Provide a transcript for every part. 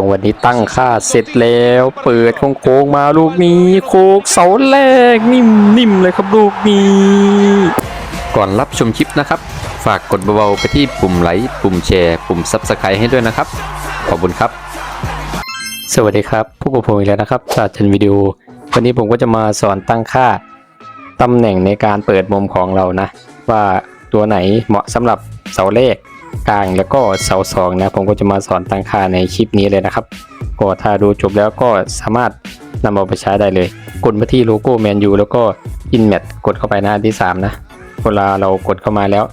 จังหวะนี้ตั้งค่าเสร็จแล้ว เปิดโค้งมาลูกนี้ โคกเสาแรกนิ่มๆเลยครับลูกนี้ ก่อนรับชมคลิปนะครับ ฝากกดเบาๆไปที่ปุ่มไลค์ปุ่มแชร์ ปุ่ม Subscribe ให้ด้วยนะครับ ขอบคุณครับ สวัสดีครับผู้ปกับผมอีกแล้วนะครับจากจันวิดีโอวันนี้ผมก็จะมาสอนตั้งค่าตำแหน่งในการเปิดมุมของเรานะ ว่าตัวไหนเหมาะสำหรับเสาเลข กลางแล้วก็เสาสองนะผมก็จะมาสอนตั้งค่าในคลิปนี้เลยนะครับก็ถ้าดูจบแล้วก็สามารถนำเอาไปใช้ได้เลย กดมาที่โลโก้แมนยูแล้วก็อินแมทกดเข้าไปหน้าที่สามนะเวลาเรากดเข้ามาแล้ว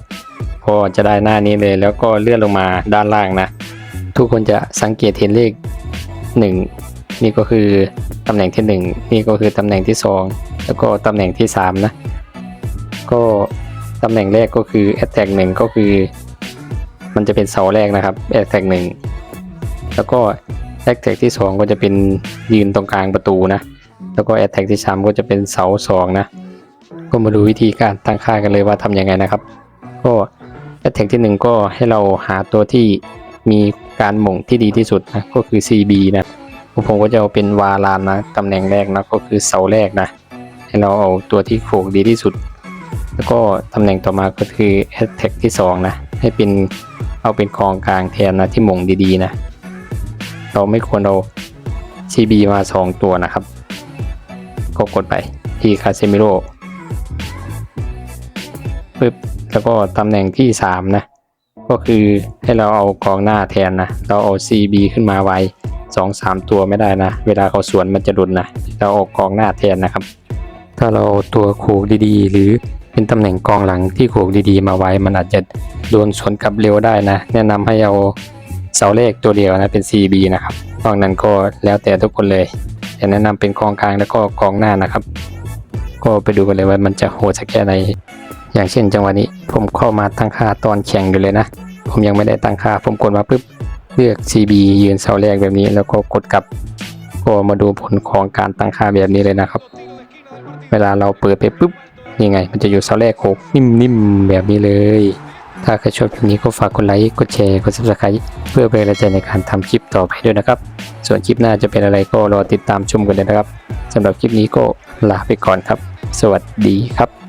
ก็จะได้หน้านี้เลย แล้วก็เลื่อนลงมาด้านล่างนะ ทุกคนจะสังเกตเห็นเลขหนึ่งนี่ก็คือตำแหน่งที่หนึ่งนี่ก็คือตำแหน่งที่สองแล้วก็ตำแหน่งที่สามนะ ก็ตำแหน่งแรกก็คือ a t t a c k หนึ่งก็คือ มันจะเป็นเสาแรกนะครับ a t t a c k หนึ่งแล้วก็ a t t a c k ที่สองก็จะเป็นยืนตรงกลางประตูนะ แล้วก็ a t t a c k ที่สามก็จะเป็นเสาสองนะก็มาดูวิธีการตั้งค่ากันเลยว่าทำยังไงนะครับ ก็ a t t a c k ที่หนึ่งก็ให้เราหาตัวที่มีการหม่งที่ดีที่สุดนะก็คือ CB นะผมก็จะเอาเป็นวาลานนะตำแหน่งแรกนะก็คือเสาแรกนะให้เราเอาตัวที่โขกดีที่สุด แล้วก็ตำแหน่งต่อมาก็คือ a t t a c k ที่ 2 นะ ให้เป็น เอาเป็นกองกลางแทนนะที่มงดีๆนะ เราไม่ควรเอา CB มา 2 ตัวนะครับ ก็กดไปที่คาเซมิโร่ปึ๊บแล้วก็ตำแหน่งที่ 3 นะ ก็คือให้เราเอากองหน้าแทนนะ เราเอา CB ขึ้นมาไว้สองสามตัวไม่ได้นะ เวลาเขาสวนมันจะดุนนะ เราเอากองหน้าแทนนะครับ ถ้าเราเอาตัวโขกดีๆ หรือเป็นตำแหน่งกองหลังที่โขกดีๆ มาไว้มันอาจจะ โดนสวนกลับเร็วได้นะ แนะนำให้เอาเสาเลขตัวเดียวนะเป็น CB นะครับนอกนั้นก็แล้วแต่ทุกคนเลยแต่แนะนำเป็นกองกลางแล้วก็กองหน้านะครับ ก็ไปดูกันเลยว่ามันจะโหดสักแค่ไหนอย่างเช่นจังหวะนี้ผมเข้ามาตั้งค่าตอนแข่งอยู่เลยนะ ผมยังไม่ได้ตั้งค่า ผมกดมาปุ๊บเลือก CB ยืนเสาแรกแบบนี้ แล้วก็กดกลับก็มาดูผลของการตั้งค่าแบบนี้เลยนะครับ เวลาเราเปิดไปปุ๊บยังไง มันจะอยู่เสาแรกโคกนิ่มๆแบบนี้เลย ถ้าใครชอบคลิปนี้ก็ฝากกดไลค์ กดแชร์ กด subscribe เพื่อเป็นกำลังใจในการทำคลิปต่อไปด้วยนะครับ ส่วนคลิปหน้าจะเป็นอะไรก็รอติดตามชมกันเลยนะครับสำหรับคลิปนี้ก็ลาไปก่อนครับ สวัสดีครับ